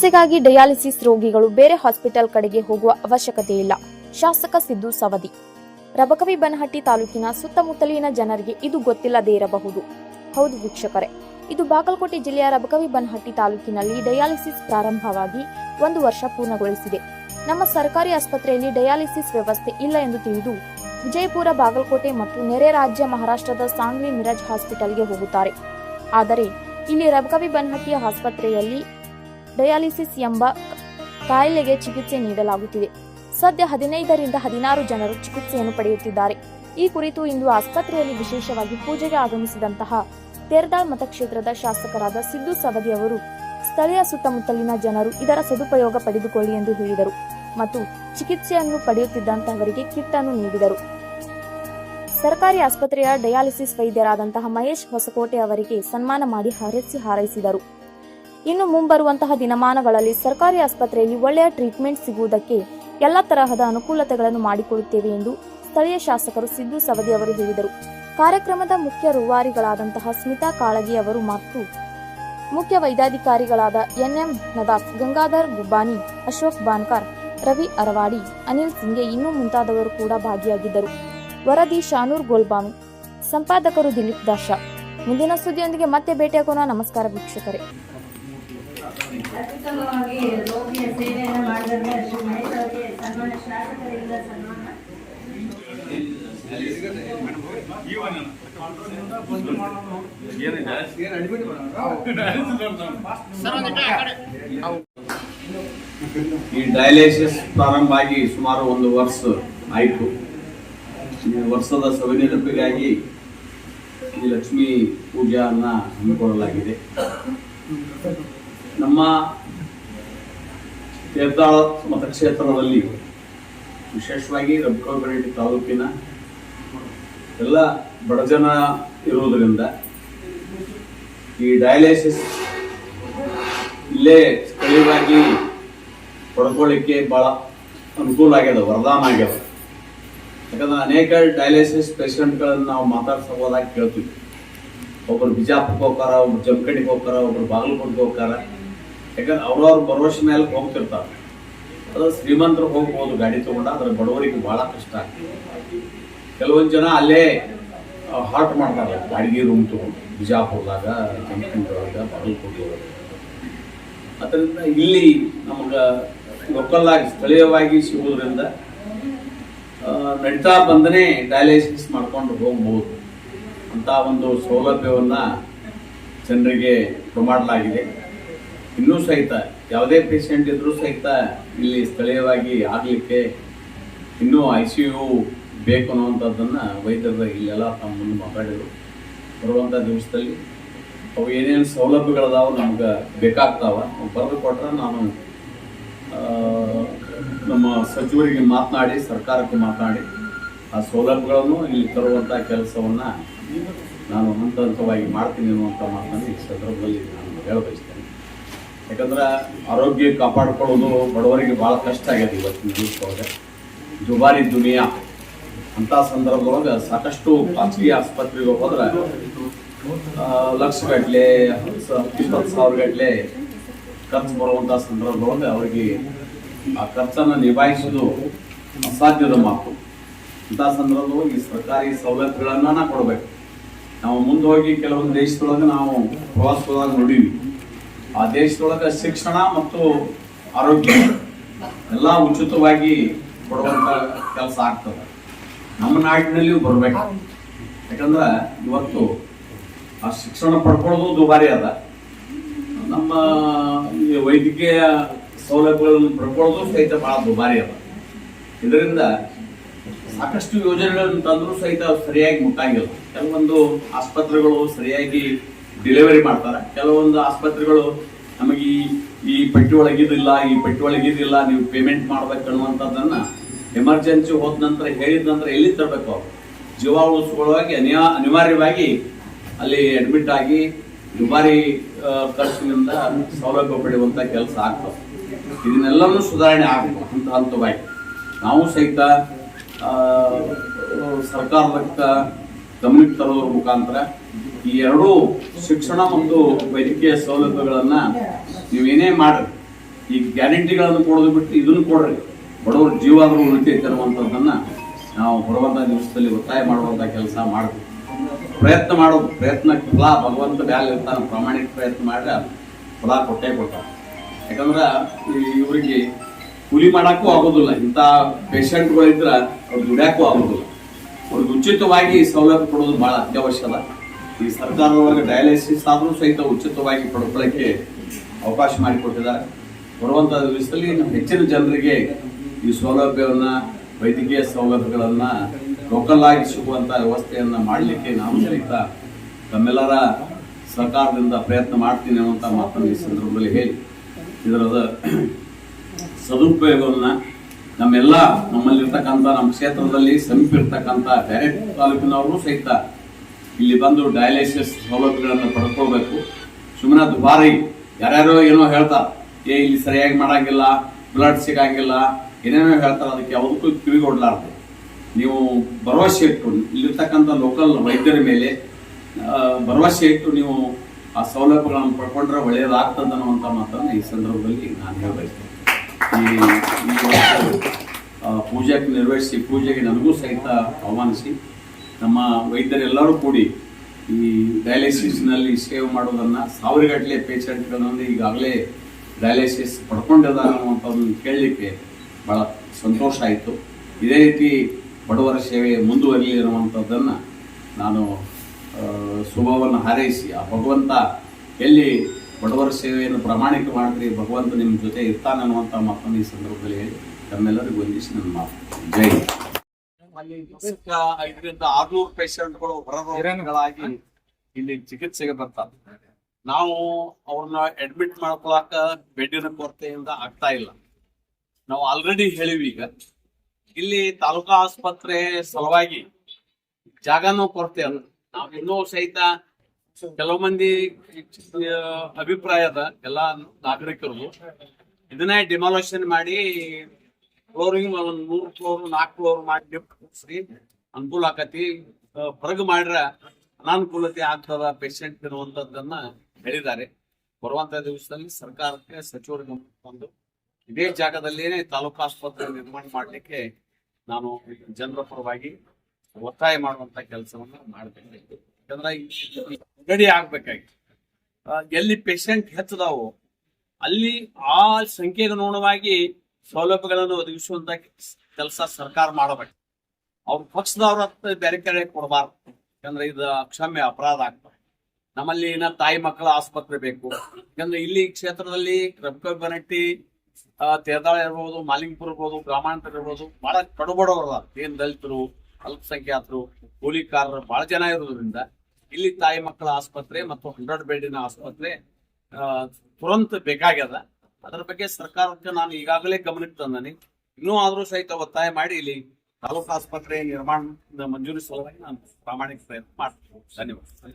ಚಿಕಿತ್ಸೆಗಾಗಿ ಡಯಾಲಿಸಿಸ್ ರೋಗಿಗಳು ಬೇರೆ ಹಾಸ್ಪಿಟಲ್ ಕಡೆಗೆ ಹೋಗುವ ಅವಶ್ಯಕತೆ ಇಲ್ಲ. ಶಾಸಕ ಸಿದ್ದು ಸವದಿ. ರಬಕವಿ ಬನಹಟ್ಟಿ ತಾಲೂಕಿನ ಸುತ್ತಮುತ್ತಲಿನ ಜನರಿಗೆ ಇದು ಗೊತ್ತಿಲ್ಲದೇ ಇರಬಹುದು. ಹೌದು ವೀಕ್ಷಕರೇ, ಇದು ಬಾಗಲಕೋಟೆ ಜಿಲ್ಲೆಯ ರಬಕವಿ ಬನಹಟ್ಟಿ ತಾಲೂಕಿನಲ್ಲಿ ಡಯಾಲಿಸಿಸ್ ಪ್ರಾರಂಭವಾಗಿ ಒಂದು ವರ್ಷ ಪೂರ್ಣಗೊಳಿಸಿದೆ. ನಮ್ಮ ಸರ್ಕಾರಿ ಆಸ್ಪತ್ರೆಯಲ್ಲಿ ಡಯಾಲಿಸಿಸ್ ವ್ಯವಸ್ಥೆ ಇಲ್ಲ ಎಂದು ತಿಳಿದು ವಿಜಯಪುರ, ಬಾಗಲಕೋಟೆ ಮತ್ತು ನೆರೆ ರಾಜ್ಯ ಮಹಾರಾಷ್ಟ್ರದ ಸಾಂಗ್ಲಿ ಮಿರಾಜ್ ಹಾಸ್ಪಿಟಲ್ಗೆ ಹೋಗುತ್ತಾರೆ. ಆದರೆ, ಇಲ್ಲಿ ರಬಕವಿ ಬನಹಟ್ಟಿಯ ಆಸ್ಪತ್ರೆಯಲ್ಲಿ ಡಯಾಲಿಸಿಸ್ ಎಂಬ ಕಾಯಿಲೆಗೆ ಚಿಕಿತ್ಸೆ ನೀಡಲಾಗುತ್ತಿದೆ. ಸದ್ಯ ಹದಿನೈದರಿಂದ ಹದಿನಾರು ಜನರು ಚಿಕಿತ್ಸೆಯನ್ನು ಪಡೆಯುತ್ತಿದ್ದಾರೆ. ಈ ಕುರಿತು ಇಂದು ಆಸ್ಪತ್ರೆಯಲ್ಲಿ ವಿಶೇಷವಾಗಿ ಪೂಜೆಗೆ ಆಗಮಿಸಿದಂತಹ ತೇರ್ದಾಳ್ ಮತಕ್ಷೇತ್ರದ ಶಾಸಕರಾದ ಸಿದ್ದು ಸವದಿ ಅವರು, ಸ್ಥಳೀಯ ಸುತ್ತಮುತ್ತಲಿನ ಜನರು ಇದರ ಸದುಪಯೋಗ ಪಡೆದುಕೊಳ್ಳಿ ಎಂದು ಹೇಳಿದರು ಮತ್ತು ಚಿಕಿತ್ಸೆಯನ್ನು ಪಡೆಯುತ್ತಿದ್ದಂತಹವರಿಗೆ ಕಿಟ್ ಅನ್ನು ನೀಡಿದರು. ಸರ್ಕಾರಿ ಆಸ್ಪತ್ರೆಯ ಡಯಾಲಿಸಿಸ್ ವೈದ್ಯರಾದಂತಹ ಮಹೇಶ್ ಹೊಸಕೋಟೆ ಅವರಿಗೆ ಸನ್ಮಾನ ಮಾಡಿ ಹರಸಿ ಹಾರೈಸಿದರು. ಇನ್ನು ಮುಂಬರುವಂತಹ ದಿನಮಾನಗಳಲ್ಲಿ ಸರ್ಕಾರಿ ಆಸ್ಪತ್ರೆಯಲ್ಲಿ ಒಳ್ಳೆಯ ಟ್ರೀಟ್ಮೆಂಟ್ ಸಿಗುವುದಕ್ಕೆ ಎಲ್ಲ ತರಹದ ಅನುಕೂಲತೆಗಳನ್ನು ಮಾಡಿಕೊಡುತ್ತೇವೆ ಎಂದು ಸ್ಥಳೀಯ ಶಾಸಕರು ಸಿದ್ದು ಸವದಿ ಅವರು ಹೇಳಿದರು. ಕಾರ್ಯಕ್ರಮದ ಮುಖ್ಯ ರೂವಾರಿಗಳಾದಂತಹ ಸ್ಮಿತಾ ಕಾಳಗಿ ಅವರು ಮತ್ತು ಮುಖ್ಯ ವೈದ್ಯಾಧಿಕಾರಿಗಳಾದ ಎನ್ಎಂ ನದಾಫ್ ಗಂಗಾಧರ್ ಗುಬ್ಬಾನಿ, ಅಶೋಕ್ ಬಾನ್ಕರ್, ರವಿ ಅರವಾಡಿ, ಅನಿಲ್ ಸಿಂಗೆ ಇನ್ನೂ ಮುಂತಾದವರು ಕೂಡ ಭಾಗಿಯಾಗಿದ್ದರು. ವರದಿ ಶಾನೂರ್ ಗೋಲ್ಬಾಮಿ ಸಂಪಾದಕರು ದಿಲೀಪ್ ದಾಶ. ಮುಂದಿನ ಸುದ್ದಿಯೊಂದಿಗೆ ಮತ್ತೆ ಭೇಟಿಯಾಗೋಣ. ನಮಸ್ಕಾರ ವೀಕ್ಷಕರೇ. ಅತ್ಯುತ್ತಮವಾಗಿ ರೋಗಿಯ ಸೇವೆಯನ್ನು ಮಾಡಿದಂತೆ ಸನ್ಮಾನ ಶಾಸಕರಿಂದ ಸನ್ಮಾನ. ಈ ಡಯಾಲಿಸಿಸ್ ಪ್ರಾರಂಭ ಆಗಿ ಸುಮಾರು ಒಂದು ವರ್ಷ ಆಯಿತು. ವರ್ಷದ ಸವಿನೆನಪಿಗಾಗಿ ಈ ಲಕ್ಷ್ಮೀ ಪೂಜೆಯನ್ನು ಹಮ್ಮಿಕೊಳ್ಳಲಾಗಿದೆ. ನಮ್ಮ ತೀರ್ಥಾಳ ಮತಕ್ಷೇತ್ರದಲ್ಲಿ ವಿಶೇಷವಾಗಿ ರಬ್ಕಲ್ಬೆರಟಿ ತಾಲೂಕಿನ ಎಲ್ಲ ಬಡಜನ ಇರುವುದರಿಂದ ಈ ಡಯಾಲಿಸಿಸ್ ಇಲ್ಲೇ ಸ್ಥಳೀಯವಾಗಿ ಪಡ್ಕೊಳ್ಳಿಕ್ಕೆ ಭಾಳ ಅನುಕೂಲ ಆಗ್ಯದ, ವರದಾನ ಆಗ್ಯದ. ಯಾಕಂದ್ರೆ ಅನೇಕ ಡಯಾಲಿಸಿಸ್ ಪೇಷಂಟ್ಗಳನ್ನು ನಾವು ಮಾತಾಡ್ಸೋ ಹೋದಾಗ ಕೇಳ್ತೀವಿ. ಒಬ್ಬರು ಬಿಜಾಪುರ್ಗೆ ಹೋಗ್ತಾರ ಒಬ್ರು ಜಮಖಂಡಿಗೆ ಹೋಗ್ತಾರ ಒಬ್ರು ಬಾಗಲಕೋಟೆಗೆ ಹೋಗ್ತಾರ ಯಾಕಂದ್ರೆ ಅವ್ರವ್ರ ಭರವಸೆ ಮೇಲೆ ಹೋಗ್ತಿರ್ತಾರೆ. ಅದು ಶ್ರೀಮಂತರು ಹೋಗ್ಬೋದು, ಗಾಡಿ ತಗೊಂಡ, ಆದ್ರೆ ಬಡವರಿಗೆ ಭಾಳ ಕಷ್ಟ ಆಗ್ತದೆ. ಕೆಲವೊಂದು ಜನ ಅಲ್ಲೇ ಹಾಟ್ ಮಾಡ್ತಾರೆ. ಬಾಡಿಗೆ ರೂಮ್ ತಗೊಂಡು, ಬಿಜಾಪುರದಾಗ ಜಮಖಂಡಿಯೊಳಗ ಬಾಗಲಕೋಟೆಯೊಳಗೆ ಅದರಿಂದ ಇಲ್ಲಿ ನಮ್ಗೆ ಲೋಕಲ್ ಆಗಿ ಸ್ಥಳೀಯವಾಗಿ ಸಿಗೋದ್ರಿಂದ ನಡೀತಾ ಬಂದನೆ ಡಯಾಲಿಸಿಸ್ ಮಾಡ್ಕೊಂಡು ಹೋಗ್ಬೋದು. ಅಂತ ಒಂದು ಸೌಲಭ್ಯವನ್ನ ಜನರಿಗೆ ಮಾಡಲಾಗಿದೆ ಇನ್ನೂ ಸಹಿತ, ಯಾವುದೇ ಪೇಷಂಟ್ ಇದ್ರೂ ಸಹಿತ ಇಲ್ಲಿ ಸ್ಥಳೀಯವಾಗಿ ಆಗಲಿಕ್ಕೆ ಇನ್ನೂ ಐ ಸಿ ಯು ಬೇಕು ಅನ್ನುವಂಥದ್ದನ್ನು ವೈದ್ಯರು ಇಲ್ಲೆಲ್ಲ ತಮ್ಮ ಮುಂದೆ ಮಾತಾಡಿದರು. ಬರುವಂಥ ದಿವಸದಲ್ಲಿ ಅವು ಏನೇನು ಸೌಲಭ್ಯಗಳದಾವ ನಮ್ಗೆ ಬೇಕಾಗ್ತಾವ ಬರೆದು ಕೊಟ್ರೆ ನಾನು ನಮ್ಮ ಸಚಿವರಿಗೆ ಮಾತನಾಡಿ, ಸರ್ಕಾರಕ್ಕೆ ಮಾತನಾಡಿ ಆ ಸೌಲಭ್ಯಗಳನ್ನು ಇಲ್ಲಿ ತರುವಂಥ ಕೆಲಸವನ್ನು ನಾನು ಹಂತ ಹಂತವಾಗಿ ಮಾಡ್ತೀನಿ ಅನ್ನುವಂಥ ಮಾತನ್ನು ಈ ಸಂದರ್ಭದಲ್ಲಿ ನಾನು ಹೇಳಬಯಸ್ತೇನೆ. ಯಾಕಂದ್ರೆ ಆರೋಗ್ಯ ಕಾಪಾಡ್ಕೊಳ್ಳೋದು ಬಡವರಿಗೆ ಭಾಳ ಕಷ್ಟ ಆಗ್ಯದ ಇವತ್ತಿನ ದಿವಸದೊಳಗೆ. ದುಬಾರಿ ದುನಿಯಾ. ಅಂತ ಸಂದರ್ಭದೊಳಗೆ ಸಾಕಷ್ಟು ಖಾಸಗಿ ಆಸ್ಪತ್ರೆಗೆ ಹೋದ್ರೆ ಆ, ಲಕ್ಷ ಗಟ್ಟಲೆ ಇಪ್ಪತ್ತು ಸಾವಿರ ಗಟ್ಟಲೆ ಖರ್ಚು ಬರುವಂಥ ಸಂದರ್ಭದೊಳಗೆ ಅವರಿಗೆ ಆ ಖರ್ಚನ್ನು ನಿಭಾಯಿಸೋದು ಅಸಾಧ್ಯದ ಮಾತು. ಅಂಥ ಸಂದರ್ಭದೊಳಗೆ ಈ ಸರ್ಕಾರಿ ಸೌಲಭ್ಯಗಳನ್ನ ಕೊಡಬೇಕು. ನಾವು ಮುಂದೆ ಹೋಗಿ ಕೆಲವೊಂದು ದೇಶದೊಳಗೆ ನಾವು ಪ್ರವಾಸದೊಳಗೆ ನೋಡೀವಿ ಆ ದೇಶದೊಳಗೆ ಶಿಕ್ಷಣ ಮತ್ತು ಆರೋಗ್ಯ ಎಲ್ಲ ಉಚಿತವಾಗಿ ಕೊಡುವಂಥ ಕೆಲಸ ಆಗ್ತದೆ. ನಮ್ಮ ನಾಡಿನಲ್ಲಿಯೂ ಬರಬೇಕು. ಯಾಕಂದ್ರೆ ಇವತ್ತು ಆ ಶಿಕ್ಷಣ ಪಡ್ಕೊಳ್ಳೋದು ದುಬಾರಿ ಅದ. ನಮ್ಮ ಈ ವೈದ್ಯಕೀಯ ಸೌಲಭ್ಯಗಳನ್ನು ಪಡ್ಕೊಳ್ಳೋದು ಸಹಿತ ಬಹಳ ದುಬಾರಿ ಅದ. ಇದರಿಂದ ಸಾಕಷ್ಟು ಯೋಜನೆಗಳನ್ನು ತಂದರೂ ಸಹಿತ ಸರಿಯಾಗಿ ಮುಟ್ಟಾಗಿಲ್ಲ. ಕೆಲವೊಂದು ಆಸ್ಪತ್ರೆಗಳು ಸರಿಯಾಗಿ ಡೆಲಿವರಿ ಮಾಡ್ತಾರೆ. ಕೆಲವೊಂದು ಆಸ್ಪತ್ರೆಗಳು ನಮಗೆ ಈ ಈ ಪಟ್ಟಿ ಒಳಗಿದಿಲ್ಲ, ಈ ಪಟ್ಟಿ ಒಳಗಿದಿಲ್ಲ, ನೀವು ಪೇಮೆಂಟ್ ಮಾಡ್ಬೇಕು ಅನ್ನುವಂಥದ್ದನ್ನು ಎಮರ್ಜೆನ್ಸಿ ಹೋದ ನಂತರ ಹೇಳಿದ ನಂತರ ಎಲ್ಲಿ ತರಬೇಕು ಜೀವ ಉಳಿಸ್ಕೊಳ್ಳುವಾಗಿ ಅನಿವಾ ಅನಿವಾರ್ಯವಾಗಿ ಅಲ್ಲಿ ಅಡ್ಮಿಟ್ ಆಗಿ ದುಬಾರಿ ಖರ್ಚಿನಿಂದ ಸೌಲಭ್ಯ ಪಡೆಯುವಂಥ ಕೆಲಸ ಆಗ್ತದೆ. ಇದನ್ನೆಲ್ಲವೂ ಸುಧಾರಣೆ ಆಗಬೇಕು ಹಂತ ಹಂತವಾಗಿ. ನಾವು ಸಹಿತ ಸರ್ಕಾರದ ಗಮನಕ್ಕೆ ತರೋದ್ರ ಮುಖಾಂತರ ಈ ಎರಡೂ ಶಿಕ್ಷಣ ಮತ್ತು ವೈದ್ಯಕೀಯ ಸೌಲಭ್ಯಗಳನ್ನ ನೀವೇನೇ ಮಾಡ್ರಿ, ಈ ಗ್ಯಾರಂಟಿಗಳನ್ನು ಕೊಡೋದು ಬಿಟ್ಟು ಇದನ್ನು ಕೊಡ್ರಿ. ಬಡವರ ಜೀವಾದರೂ ಉಳಿತೈತೆ ಅನ್ನುವಂಥದ್ದನ್ನ ನಾವು ಬರುವಂಥ ದಿವಸದಲ್ಲಿ ಒತ್ತಾಯ ಮಾಡುವಂಥ ಕೆಲಸ ಮಾಡಬೇಕು ಪ್ರಯತ್ನ ಮಾಡೋದು, ಪ್ರಯತ್ನ ಫಲ, ಭಗವಂತ ಬ್ಯಾಲ್ ಇರ್ತಾನೆ, ಪ್ರಾಮಾಣಿಕ ಪ್ರಯತ್ನ ಮಾಡಿದ್ರೆ ಫಲ ಕೊಟ್ಟೇ ಕೊಟ್ಟ ಯಾಕಂದ್ರೆ ಇವರಿಗೆ ಕೂಲಿ ಮಾಡಕ್ಕೂ ಆಗೋದಿಲ್ಲ, ಇಂಥ ಪೇಷಂಟ್ಗಳಿದ್ರೆ ಅವ್ರು ದುಡ್ಯಾಕ್ಕೂ ಆಗೋದಿಲ್ಲ. ಅವ್ರಿಗೆ ಉಚಿತವಾಗಿ ಸೌಲಭ್ಯ ಕೊಡೋದು ಬಹಳ ಅತ್ಯವಶ್ಯಕ. ಈ ಸರ್ಕಾರದೊಳಗೆ ಡಯಾಲಿಸಿಸ್ ಆದರೂ ಸಹಿತ ಉಚಿತವಾಗಿ ಪಡ್ಕೊಳ್ಳೋಕ್ಕೆ ಅವಕಾಶ ಮಾಡಿಕೊಟ್ಟಿದ್ದಾರೆ. ಬರುವಂಥ ದಿವಸದಲ್ಲಿ ನಮ್ಮ ಹೆಚ್ಚಿನ ಜನರಿಗೆ ಈ ಸೌಲಭ್ಯವನ್ನ, ವೈದ್ಯಕೀಯ ಸೌಲಭ್ಯಗಳನ್ನ ಲೋಕಲ್ ಆಗಿ ಸಿಗುವಂತಹ ವ್ಯವಸ್ಥೆಯನ್ನ ಮಾಡಲಿಕ್ಕೆ ನಾನು ಸಹಿತ ತಮ್ಮೆಲ್ಲರ ಸರ್ಕಾರದಿಂದ ಪ್ರಯತ್ನ ಮಾಡ್ತೀನಿ ಅನ್ನುವಂಥ ಮಾತನ್ನು ಈ ಸಂದರ್ಭದಲ್ಲಿ ಹೇಳಿ. ಇದರದ ಸದುಪಯೋಗವನ್ನ ನಮ್ಮೆಲ್ಲ ನಮ್ಮಲ್ಲಿರ್ತಕ್ಕಂಥ, ನಮ್ಮ ಕ್ಷೇತ್ರದಲ್ಲಿ ಸಮೀಪ ಇರ್ತಕ್ಕಂಥ ಬೇರೆ ತಾಲೂಕಿನವರು ಸಹಿತ ಇಲ್ಲಿ ಬಂದು ಡಯಾಲಿಸಿಸ್ ಸೌಲಭ್ಯಗಳನ್ನು ಪಡ್ಕೋಬೇಕು ಸುಮ್ಮನೆ ದುಬಾರಿ, ಯಾರ್ಯಾರೋ ಏನೋ ಹೇಳ್ತಾರೆ, ಏ, ಇಲ್ಲಿ ಸರಿಯಾಗಿ ಮಾಡಂಗಿಲ್ಲ ಬ್ಲಡ್ ಸಿಗಂಗಿಲ್ಲ, ಏನೇನೋ ಹೇಳ್ತಾರೆ, ಅದಕ್ಕೆ ಯಾವುದಕ್ಕೂ ಕಿವಿಗೊಡ್ಲಾರ್ದು. ನೀವು ಭರವಸೆ ಇಟ್ಟು, ಇಲ್ಲಿರ್ತಕ್ಕಂಥ ಲೋಕಲ್ ವೈದ್ಯರ ಮೇಲೆ ಭರವಸೆ ಇಟ್ಟು ನೀವು ಆ ಸೌಲಭ್ಯಗಳನ್ನು ಪಡ್ಕೊಂಡ್ರೆ ಒಳ್ಳೆಯದಾಗ್ತದೆ ಅನ್ನುವಂಥ ಮಾತನ್ನು ಈ ಸಂದರ್ಭದಲ್ಲಿ ನಾನು ಹೇಳಬಯಸ್ತೇನೆ. ಈ ಪೂಜೆಗೆ ನಿರ್ವಹಿಸಿ ಪೂಜೆಗೆ ನನಗೂ ಸಹಿತ ಆಹ್ವಾನಿಸಿ, ನಮ್ಮ ವೈದ್ಯರೆಲ್ಲರೂ ಕೂಡಿ ಈ ಡಯಾಲಿಸಿಸ್ನಲ್ಲಿ ಸೇವೆ ಮಾಡೋದನ್ನು ಸಾವಿರಗಟ್ಟಲೆ ಪೇಷಂಟ್ಗಳನ್ನು ಈಗಾಗಲೇ ಡಯಾಲಿಸಿಸ್ ಪಡ್ಕೊಂಡಿದ್ದಾರೆ ಅನ್ನುವಂಥದ್ದನ್ನು ಕೇಳಲಿಕ್ಕೆ ಭಾಳ ಸಂತೋಷ ಆಯಿತು. ಇದೇ ರೀತಿ ಬಡವರ ಸೇವೆ ಮುಂದುವರಿಯಲಿ ಅನ್ನುವಂಥದ್ದನ್ನು ನಾನು ಶುಭವನ್ನು ಹಾರೈಸಿ, ಆ ಭಗವಂತ ಎಲ್ಲಿ ಬಡವರ ಸೇವೆಯನ್ನು ಪ್ರಾಮಾಣಿಕ ಮಾಡಿದ್ರಿ ಭಗವಂತ ನಿಮ್ಮ ಜೊತೆ ಇರ್ತಾನೆ ಅನ್ನುವಂಥ ಮತ್ತೊಂದು ಈ ಸಂದರ್ಭದಲ್ಲಿ ಹೇಳಿ, ತಮ್ಮೆಲ್ಲರಿಗೂ ವಂದಿಸಿ ನನ್ನ ಮಾತು. ಜೈ ಐದರಿಂದ ಆರ್ನೂರು ಪೇಷಂಟ್ಗಳು ಹೊರರೋಗಿಗಳಾಗಿ ಇಲ್ಲಿ ಚಿಕಿತ್ಸೆಗೆ ಬರ್ತಾರೆ. ನಾವು ಅವ್ರನ್ನ ಅಡ್ಮಿಟ್ ಮಾಡ್ಕೊಳಕ ಬೆಡ್ಡಿನ ಕೊರತೆಯಿಂದ ಆಗ್ತಾ ಇಲ್ಲ. ನಾವು ಆಲ್ರೆಡಿ ಹೇಳಿವಿ ಈಗ. ಇಲ್ಲಿ ತಾಲೂಕಾ ಆಸ್ಪತ್ರೆ ಸಲುವಾಗಿ ಜಾಗನೂ ಕೊರತೆ ಅಲ್ಲ. ನಾವು ಇನ್ನೂ ಸಹಿತ ಕೆಲವು ಮಂದಿ ಅಭಿಪ್ರಾಯ ಅಭಿಪ್ರಾಯದ ಎಲ್ಲಾ ನಾಗರಿಕರು ಇದನ್ನೇ ಡಿಮಾಲೇಷನ್ ಮಾಡಿ ಫ್ಲೋರಿಂಗ್ ಒಂದ್ ಮೂರ್ ಫ್ಲೋರ್ ನಾಲ್ಕು ಫ್ಲೋರ್ ಮಾಡಿ ಅನುಕೂಲ ಆಕತಿ. ಹೊರಗೆ ಮಾಡ್ರ ಅನಾನುಕೂಲತೆ ಆಗ್ತದ ಪೇಷಂಟ್ ಇರುವಂತದ್ದನ್ನ ಹೇಳಿದ್ದಾರೆ. ಬರುವಂತ ದಿವಸದಲ್ಲಿ ಸರ್ಕಾರಕ್ಕೆ ಸಚಿವರು ತಂದು ಇದೇ ಜಾಗದಲ್ಲಿನೇ ತಾಲೂಕು ಆಸ್ಪತ್ರೆ ನಿರ್ಮಾಣ ಮಾಡಲಿಕ್ಕೆ ನಾನು ಜನರ ಪರವಾಗಿ ಒತ್ತಾಯ ಮಾಡುವಂತ ಕೆಲಸವನ್ನ ಮಾಡಬೇಕು ಯಾಕಂದ್ರೆ ಈ ಆಗ್ಬೇಕಾಗಿ ಎಲ್ಲಿ ಪೇಷಂಟ್ ಹೆಚ್ಚದಾವೋ ಅಲ್ಲಿ ಆ ಸಂಖ್ಯೆಗೆ ಅನುಗುಣವಾಗಿ ಸೌಲಭ್ಯಗಳನ್ನು ಒದಗಿಸುವಂತ ಕೆಲಸ ಸರ್ಕಾರ ಮಾಡಬೇಕು. ಅವ್ರ ಪಕ್ಷದವ್ರ ಬೇರೆ ಕಡೆ ಕೊಡಬಾರ್ದು. ಯಾಕಂದ್ರೆ ಇದು ಅಕ್ಷಮ್ಯ ಅಪರಾಧ ಆಗ್ತದೆ ನಮ್ಮಲ್ಲಿ ಏನ ತಾಯಿ ಮಕ್ಕಳ ಆಸ್ಪತ್ರೆ ಬೇಕು. ಯಾಕಂದ್ರೆ ಇಲ್ಲಿ ಕ್ಷೇತ್ರದಲ್ಲಿ ರಬ್ಕ ಬನಟ್ಟಿ ತೇರದಾಳ ಇರ್ಬೋದು, ಮಾಲಿಂಗ್ಪುರ್ ಇರ್ಬೋದು, ಗ್ರಾಮಾಂತರ ಇರ್ಬೋದು, ಬಹಳ ಕಡುಬಡವರ ಏನ್ ದಲಿತರು, ಅಲ್ಪಸಂಖ್ಯಾತರು, ಕೂಲಿಕಾರರು, ಬಹಳ ಜನ ಇರೋದ್ರಿಂದ ಇಲ್ಲಿ ತಾಯಿ ಮಕ್ಕಳ ಆಸ್ಪತ್ರೆ ಮತ್ತು ಹಂಡ್ರೆಡ್ ಬೆಡ್ಡಿನ ಆಸ್ಪತ್ರೆ ತುರಂತ ಬೇಕಾಗ್ಯದ. ಅದರ ಬಗ್ಗೆ ಸರ್ಕಾರಕ್ಕೆ ನಾನು ಈಗಾಗಲೇ ಗಮನಕ್ಕೆ ತಂದಾನೆ. ಇನ್ನೂ ಆದರೂ ಸಹಿತ ಒತ್ತಾಯ ಮಾಡಿ ಇಲ್ಲಿ ತಾಲೂಕು ಆಸ್ಪತ್ರೆ ನಿರ್ಮಾಣದ ಮಂಜೂರಿ ಸಲುವಾಗಿ ನಾನು ಪ್ರಾಮಾಣಿಕ ಪ್ರಯತ್ನ ಮಾಡ್ತೀನಿ. ಧನ್ಯವಾದ.